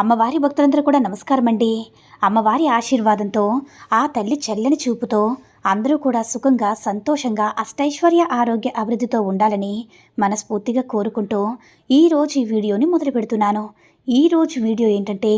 అమ్మవారి భక్తులందరూ కూడా నమస్కారం అండి అమ్మవారి ఆశీర్వాదంతో ఆ తల్లి చల్లని చూపుతో అందరూ కూడా సుఖంగా సంతోషంగా అష్టైశ్వర్య ఆరోగ్య అభివృద్ధితో ఉండాలని మనస్ఫూర్తిగా కోరుకుంటూ ఈరోజు ఈ వీడియోని మొదలు పెడుతున్నాను. ఈరోజు వీడియో ఏంటంటే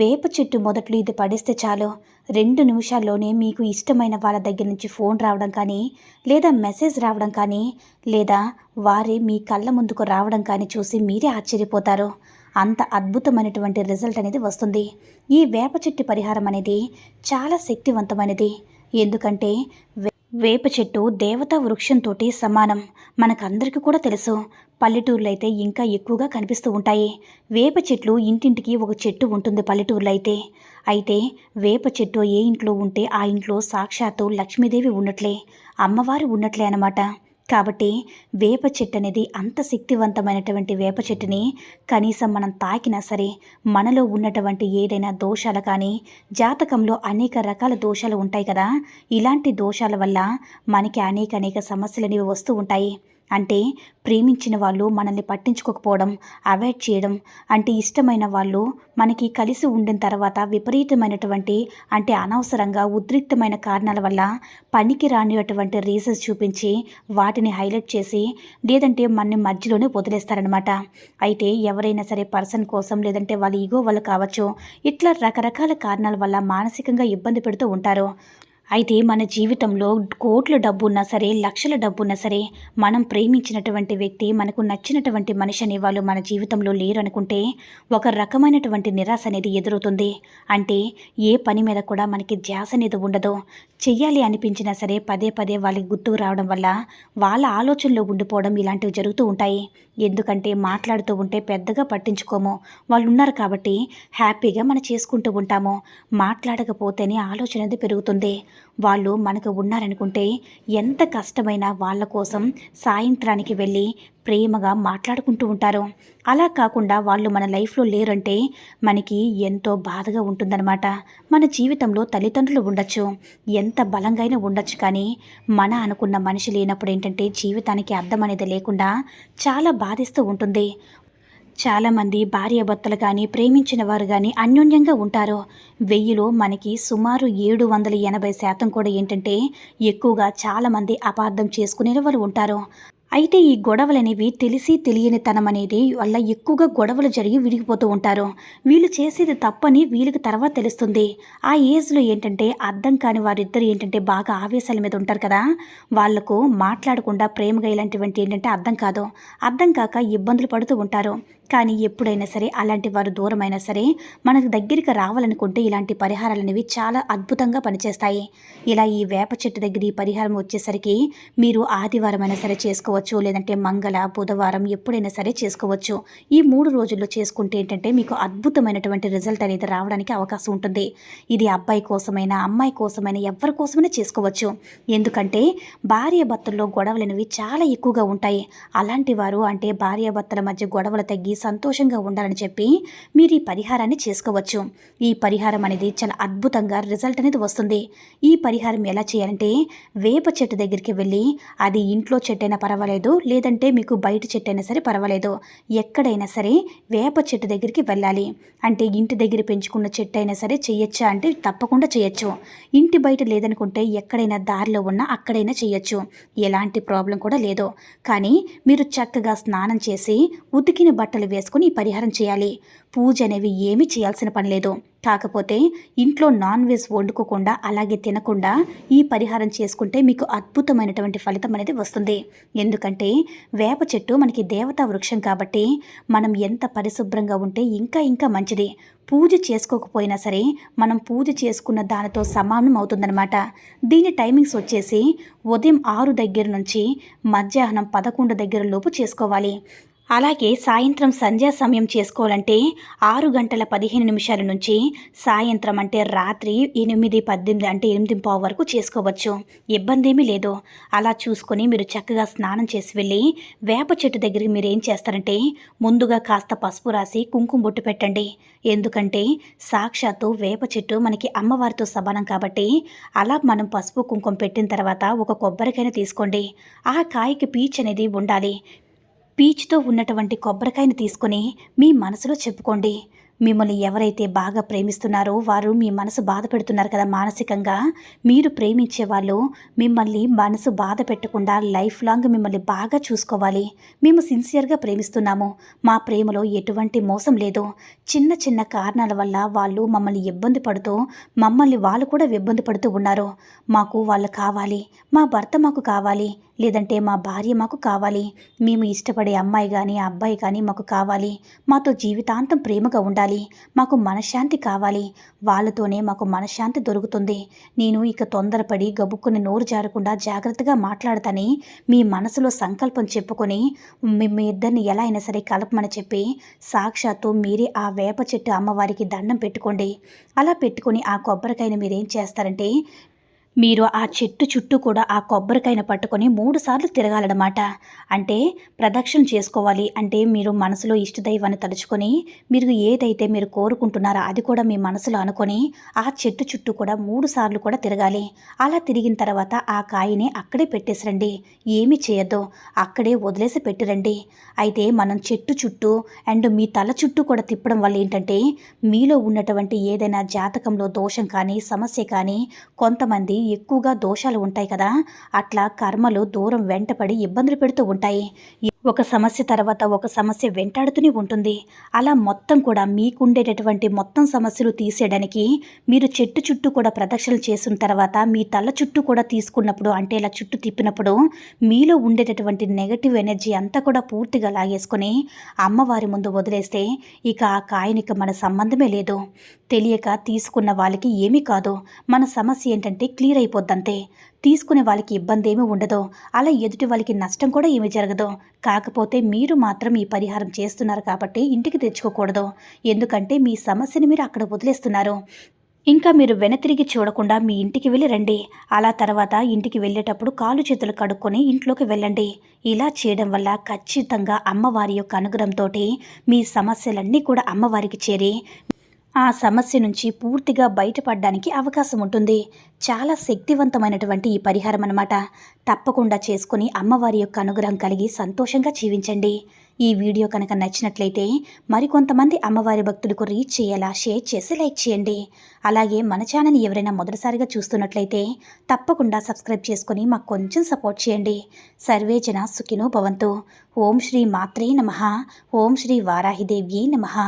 వేప చెట్టు మొదట్లో ఇది పడేస్తే చాలు. రెండు నిమిషాల్లోనే మీకు ఇష్టమైన వాళ్ళ దగ్గర నుంచి ఫోన్ రావడం కానీ లేదా మెసేజ్ రావడం కానీ లేదా వారే మీ కళ్ళ ముందుకు రావడం కానీ చూసి మీరే ఆశ్చర్యపోతారు. అంత అద్భుతమైనటువంటి రిజల్ట్ అనేది వస్తుంది. ఈ వేప చెట్టు పరిహారం అనేది చాలా శక్తివంతమైనది. ఎందుకంటే వే- వేప చెట్టు దేవతా వృక్షంతో సమానం. మనకందరికీ కూడా తెలుసు పల్లెటూర్లో అయితే ఇంకా ఎక్కువగా కనిపిస్తూ ఉంటాయి. వేప చెట్లు ఇంటింటికి ఒక చెట్టు ఉంటుంది పల్లెటూర్లో అయితే అయితే వేప చెట్టు ఏ ఇంట్లో ఉంటే ఆ ఇంట్లో సాక్షాత్తు లక్ష్మీదేవి ఉన్నట్లే అమ్మవారు ఉన్నట్లే అన్నమాట. కాబట్టి వేప చెట్టు అనేది అంత శక్తివంతమైనటువంటి వేప చెట్టుని కనీసం మనం తాకినా సరే మనలో ఉన్నటువంటి ఏదైనా దోషాలు కానీ జాతకంలో అనేక రకాల దోషాలు ఉంటాయి కదా. ఇలాంటి దోషాల వల్ల మనకి అనేక అనేక సమస్యలు అనేవి వస్తూ ఉంటాయి. అంటే ప్రేమించిన వాళ్ళు మనల్ని పట్టించుకోకపోవడం అవాయిడ్ చేయడం అంటే ఇష్టమైన వాళ్ళు మనకి కలిసి ఉండిన తర్వాత విపరీతమైనటువంటి అంటే అనవసరంగా ఉద్రిక్తమైన కారణాల వల్ల పనికి రానిటువంటి రీజన్స్ చూపించి వాటిని హైలైట్ చేసి లేదంటే మనని మధ్యలోనే వదిలేస్తారనమాట అయితే ఎవరైనా సరే పర్సన్ కోసం లేదంటే వాళ్ళ ఈగో వాళ్ళు కావచ్చు ఇట్లా రకరకాల కారణాల వల్ల మానసికంగా ఇబ్బంది పెడుతూ ఉంటారు. అయితే మన జీవితంలో కోట్ల డబ్బు ఉన్నా సరే లక్షల డబ్బు ఉన్నా సరే మనం ప్రేమించినటువంటి వ్యక్తి మనకు నచ్చినటువంటి మనిషి అనేవాళ్ళు మన జీవితంలో లేరు అనుకుంటే ఒక రకమైనటువంటి నిరాశ అనేది ఎదురవుతుంది. అంటే ఏ పని మీద కూడా మనకి ధ్యాస అనేది ఉండదు. చెయ్యాలి అనిపించినా సరే పదే పదే వాళ్ళకి గుర్తుకు రావడం వల్ల వాళ్ళ ఆలోచనలో ఉండిపోవడం ఇలాంటివి జరుగుతూ ఉంటాయి. ఎందుకంటే మాట్లాడుతూ ఉంటే పెద్దగా పట్టించుకోము. వాళ్ళు ఉన్నారు కాబట్టి హ్యాపీగా మనం చేసుకుంటూ ఉంటాము. మాట్లాడకపోతేనే ఆలోచన అనేది పెరుగుతుంది. వాళ్ళు మనకు ఉన్నారనుకుంటే ఎంత కష్టమైనా వాళ్ళ కోసం సాయంత్రానికి వెళ్ళి ప్రేమగా మాట్లాడుకుంటూ ఉంటారు. అలా కాకుండా వాళ్ళు మన లైఫ్లో లేరంటే మనకి ఎంతో బాధగా ఉంటుందన్నమాట. మన జీవితంలో తల్లిదండ్రులు ఉండొచ్చు ఎంత బలంగా ఉండొచ్చు కానీ మన అనుకున్న మనిషి లేనప్పుడు ఏంటంటే జీవితానికి అర్థం అనేది లేకుండా చాలా బాధిస్తూ ఉంటుంది. చాలామంది భార్యాభర్తలు కానీ ప్రేమించిన వారు కానీ అన్యోన్యంగా ఉంటారు. వెయ్యిలో మనకి సుమారు ఏడు వందల ఎనభై శాతం కూడా ఏంటంటే ఎక్కువగా చాలామంది అపార్థం చేసుకునే వారు ఉంటారు. అయితే ఈ గొడవలు అనేవి తెలిసి తెలియని తనం అనేది వల్ల ఎక్కువగా గొడవలు జరిగి విడిగిపోతూ ఉంటారు. వీళ్ళు చేసేది తప్పని వీళ్ళకి తర్వాత తెలుస్తుంది. ఆ ఏజ్లో ఏంటంటే అర్థం కాని వారిద్దరు ఏంటంటే బాగా ఆవేశాల మీద ఉంటారు కదా. వాళ్ళకు మాట్లాడకుండా ప్రేమగా ఇలాంటివంటి ఏంటంటే అర్థం కాదు. అర్థం కాక ఇబ్బందులు పడుతూ ఉంటారు. కానీ ఎప్పుడైనా సరే అలాంటి వారు దూరమైనా సరే మనకు దగ్గరికి రావాలనుకుంటే ఇలాంటి పరిహారాలు అనేవి చాలా అద్భుతంగా పనిచేస్తాయి. ఇలా ఈ వేప చెట్టు దగ్గర ఈ పరిహారం వచ్చేసరికి మీరు ఆదివారం అయినా సరే చేసుకోవచ్చు లేదంటే మంగళ బుధవారం ఎప్పుడైనా సరే చేసుకోవచ్చు. ఈ మూడు రోజుల్లో చేసుకుంటే ఏంటంటే మీకు అద్భుతమైనటువంటి రిజల్ట్ అనేది రావడానికి అవకాశం ఉంటుంది. ఇది అబ్బాయి కోసమైనా అమ్మాయి కోసమైనా ఎవరి కోసమైనా చేసుకోవచ్చు. ఎందుకంటే భార్య భర్తల్లో గొడవలు అనేవి చాలా ఎక్కువగా ఉంటాయి. అలాంటి వారు అంటే భార్య భర్తల మధ్య గొడవలు తగ్గి సంతోషంగా ఉండాలని చెప్పి మీరు ఈ పరిహారాన్ని చేసుకోవచ్చు. ఈ పరిహారం అనేది చాలా అద్భుతంగా రిజల్ట్ అనేది వస్తుంది. ఈ పరిహారం ఎలా చేయాలంటే వేప చెట్టు దగ్గరికి వెళ్ళి అది ఇంట్లో చెట్టు అయినా పర్వాలేదు లేదంటే మీకు బయట చెట్టు అయినా సరే పర్వాలేదు. ఎక్కడైనా సరే వేప చెట్టు దగ్గరికి వెళ్ళాలి. అంటే ఇంటి దగ్గర పెంచుకున్న చెట్టు అయినా సరే చేయొచ్చా అంటే తప్పకుండా చేయొచ్చు. ఇంటి బయట లేదనుకుంటే ఎక్కడైనా దారిలో ఉన్నా అక్కడైనా చేయొచ్చు. ఎలాంటి ప్రాబ్లం కూడా లేదు. కానీ మీరు చక్కగా స్నానం చేసి ఉతికిన బట్టలు వేసుకుని పరిహారం చేయాలి. పూజ అనేవి ఏమీ చేయాల్సిన పని లేదు. కాకపోతే ఇంట్లో నాన్ వెజ్ వండుకోకుండా అలాగే తినకుండా ఈ పరిహారం చేసుకుంటే మీకు అద్భుతమైనటువంటి ఫలితం అనేది వస్తుంది. ఎందుకంటే వేప చెట్టు మనకి దేవతా వృక్షం కాబట్టి మనం ఎంత పరిశుభ్రంగా ఉంటే ఇంకా ఇంకా మంచిది. పూజ చేసుకోకపోయినా సరే మనం పూజ చేసుకున్న దానితో సమానం అవుతుందన్నమాట. దీని టైమింగ్స్ వచ్చేసి ఉదయం ఆరు దగ్గర నుంచి మధ్యాహ్నం పదకొండు దగ్గర లోపు చేసుకోవాలి. అలాగే సాయంత్రం సంధ్యా సమయం చేసుకోవాలంటే ఆరు గంటల పదిహేను నిమిషాల నుంచి సాయంత్రం అంటే రాత్రి ఎనిమిది పద్దెనిమిది అంటే ఎనిమిది పావు వరకు చేసుకోవచ్చు. ఇబ్బంది ఏమీ లేదు. అలా చూసుకొని మీరు చక్కగా స్నానం చేసి వెళ్ళి వేప చెట్టు దగ్గరికి మీరు ఏం చేస్తారంటే ముందుగా కాస్త పసుపు రాసి కుంకుమ బొట్టు పెట్టండి. ఎందుకంటే సాక్షాత్తు వేప చెట్టు మనకి అమ్మవారితో సమానం కాబట్టి అలా మనం పసుపు కుంకుమ పెట్టిన తర్వాత ఒక కొబ్బరికాయను తీసుకోండి. ఆ కాయకి పీచ్ అనేది ఉండాలి. పీచుతో ఉన్నటువంటి కొబ్బరికాయని తీసుకొని మీ మనసులో చెప్పుకోండి. మిమ్మల్ని ఎవరైతే బాగా ప్రేమిస్తున్నారో వారు మీ మనసు బాధ పెడుతున్నారు కదా మానసికంగా మీరు ప్రేమించే వాళ్ళు మిమ్మల్ని మనసు బాధ పెట్టకుండా లైఫ్ లాంగ్ మిమ్మల్ని బాగా చూసుకోవాలి. మేము సిన్సియర్గా ప్రేమిస్తున్నాము. మా ప్రేమలో ఎటువంటి మోసం లేదు. చిన్న చిన్న కారణాల వల్ల వాళ్ళు మమ్మల్ని ఇబ్బంది పడుతూ మమ్మల్ని వాళ్ళు కూడా ఇబ్బంది పడుతూ ఉన్నారు. మాకు వాళ్ళు కావాలి. మా భర్త మాకు కావాలి. లేదంటే మా భార్య మాకు కావాలి. మేము ఇష్టపడే అమ్మాయి కానీ అబ్బాయి కానీ మాకు కావాలి. మాతో జీవితాంతం ప్రేమగా ఉండాలి. మాకు మనశ్శాంతి కావాలి. వాళ్ళతోనే మాకు మనశ్శాంతి దొరుకుతుంది. నేను ఇక తొందరపడి గబుక్కుని నోరు జారకుండా జాగ్రత్తగా మాట్లాడతాని మీ మనసులో సంకల్పం చెప్పుకొని మీ మీ ఇద్దరిని ఎలా అయినా సరే కలపమని చెప్పి సాక్షాత్తు మీరే ఆ వేప చెట్టు అమ్మవారికి దండం పెట్టుకోండి. అలా పెట్టుకొని ఆ కొబ్బరికాయని మీరేం చేస్తారంటే మీరు ఆ చెట్టు చుట్టూ కూడా ఆ కొబ్బరికాయను పట్టుకొని మూడు సార్లు తిరగాలన్నమాట. అంటే ప్రదక్షిణ చేసుకోవాలి. అంటే మీరు మనసులో ఇష్టదైవాన్ని తలుచుకొని మీరు ఏదైతే మీరు కోరుకుంటున్నారో అది కూడా మీ మనసులో అనుకొని ఆ చెట్టు చుట్టూ కూడా మూడు సార్లు కూడా తిరగాలి. అలా తిరిగిన తర్వాత ఆ కాయని అక్కడే పెట్టేసిరండి ఏమీ చేయొద్దు. అక్కడే వదిలేసి పెట్టిరండి అయితే మనం చెట్టు చుట్టూ అండ్ మీ తల చుట్టూ కూడా తిప్పడం వల్ల ఏంటంటే మీలో ఉన్నటువంటి ఏదైనా జాతకంలో దోషం కానీ సమస్య కానీ కొంతమంది ఎక్కువగా దోషాలు ఉంటాయి కదా. అట్లా కర్మలు దూరం వెంటపడి ఇబ్బందులు పెడుతూ ఉంటాయి. ఒక సమస్య తర్వాత ఒక సమస్య వెంటాడుతూనే ఉంటుంది. అలా మొత్తం కూడా మీకుండేటటువంటి మొత్తం సమస్యలు తీసేయడానికి మీరు చెట్టు చుట్టూ కూడా ప్రదక్షిణలు చేసిన తర్వాత మీ తల చుట్టూ కూడా తీసుకున్నప్పుడు అంటే ఇలా చుట్టూ తిప్పినప్పుడు మీలో ఉండేటటువంటి నెగటివ్ ఎనర్జీ అంతా కూడా పూర్తిగా లాగేసుకొని అమ్మవారి ముందు వదిలేస్తే ఇక ఆ కాయనికి మన సంబంధమే లేదు. తెలియక తీసుకున్న వాళ్ళకి ఏమీ కాదు. మన సమస్య ఏంటంటే క్లియర్ అయిపోద్దంతే. తీసుకునే వాళ్ళకి ఇబ్బంది ఏమీ ఉండదు. అలా ఎదుటి వాళ్ళకి నష్టం కూడా ఏమీ జరగదు. కాకపోతే మీరు మాత్రం ఈ పరిహారం చేస్తున్నారు కాబట్టి ఇంటికి తెచ్చుకోకూడదు. ఎందుకంటే మీ సమస్యని మీరు అక్కడ వదిలేస్తున్నారు. ఇంకా మీరు వెనతిరిగి చూడకుండా మీ ఇంటికి వెళ్ళి రండి. అలా తర్వాత ఇంటికి వెళ్ళేటప్పుడు కాలు చేతులు కడుక్కొని ఇంట్లోకి వెళ్ళండి. ఇలా చేయడం వల్ల ఖచ్చితంగా అమ్మవారి యొక్క అనుగ్రహంతో మీ సమస్యలన్నీ కూడా అమ్మవారికి చేరి ఆ సమస్య నుంచి పూర్తిగా బయటపడడానికి అవకాశం ఉంటుంది. చాలా శక్తివంతమైనటువంటి ఈ పరిహారం అన్నమాట. తప్పకుండా చేసుకుని అమ్మవారి యొక్క అనుగ్రహం కలిగి సంతోషంగా జీవించండి. ఈ వీడియో కనుక నచ్చినట్లయితే మరికొంతమంది అమ్మవారి భక్తులకు రీచ్ చేయాలా షేర్ చేసి లైక్ చేయండి. అలాగే మన ఛానల్ ఎవరైనా మొదటిసారిగా చూస్తున్నట్లయితే తప్పకుండా సబ్స్క్రైబ్ చేసుకుని మాకు కొంచెం సపోర్ట్ చేయండి. సర్వే జన సుఖినో భవంతు. ఓం శ్రీ మాత్రే నమ. ఓం శ్రీ వారాహిదేవ్యే నమః.